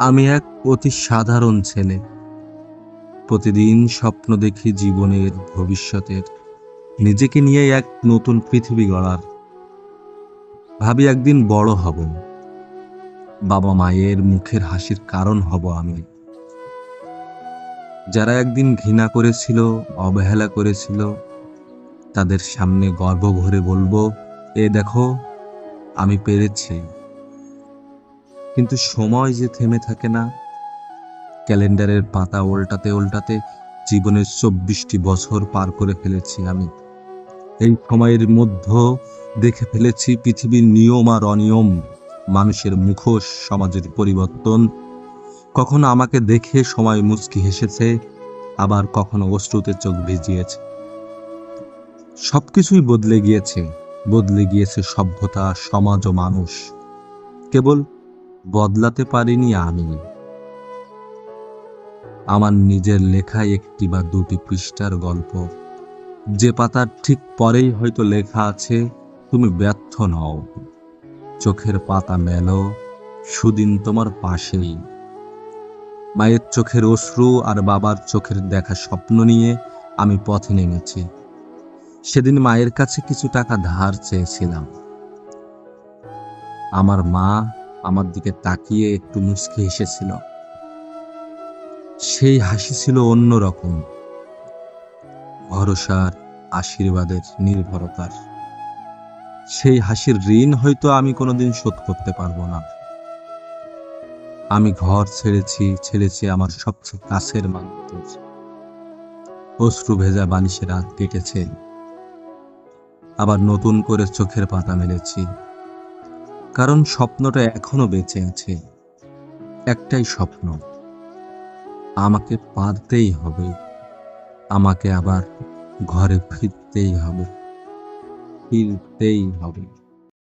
আমি এক অতি সাধারণ ছেলে। প্রতিদিন স্বপ্ন দেখি জীবনের, ভবিষ্যতের। নিজেকে নিয়ে এক নতুন পৃথিবী গড়ার। ভাবি একদিন বড় হব। বাবা মায়ের মুখের হাসির কারণ হব আমি। যারা একদিন ঘৃণা করেছিল, অবহেলা করেছিল, তাদের সামনে গর্ব ভরে বলব, এ দেখো, আমি পেরেছি। কিন্তু সময় যে থেমে থাকে না, ক্যালেন্ডারের পাতা উল্টাতে উল্টাতে জীবনের চব্বিশটি বছর পার করে ফেলেছি আমি। এই সময়ের মধ্যে দেখে ফেলেছি পৃথিবীর নিয়ম আর অনিয়ম, মানুষের মুখোশ, সমাজের পরিবর্তন। কখনো আমাকে দেখে সময় মুচকি হেসেছে, আবার কখনো অশ্রুতে চোখ ভিজিয়েছে। সবকিছুই বদলে গিয়েছে বদলে গিয়েছে সভ্যতা, সমাজ ও মানুষ। কেবল বদলাতে পারিনি আমি। আমার নিজের লেখা একটি বা দুটি পৃষ্ঠার গল্প। যে পাতার ঠিক পরেই হয়তো লেখা আছে, তুমি ব্যর্থ নও। চোখের পাতা মেলো, সুদিন তোমার পাশেই। মায়ের চোখের অশ্রু আর বাবার চোখের দেখা স্বপ্ন নিয়ে আমি পথে নেমেছি। সেদিন মায়ের কাছে কিছু টাকা ধার চেয়েছিলাম। আমার মা আমার দিকে তাকিয়ে একটু মুচকে হেসেছিল। সেই হাসি ছিল অন্য রকম। ভরসার, আশীর্বাদের, নির্ভরতার। সেই হাসির ঋণ হয়তো আমি কোনোদিন শোধ করতে পারব না। আমি ঘর ছেড়েছি ছেড়েছি আমার সবচেয়ে কাছের মানুষদের। অশ্রু ভেজা বালিশে রাত কেটেছে। আবার নতুন করে চোখের পাতা মেলেছি। কারণ স্বপ্নটা এখনও বেঁচে আছে। একটাই স্বপ্ন। আমাকে পারতেই হবে। আমাকে আবার ঘরে ফিরতেই হবে। ফিরতেই হবে।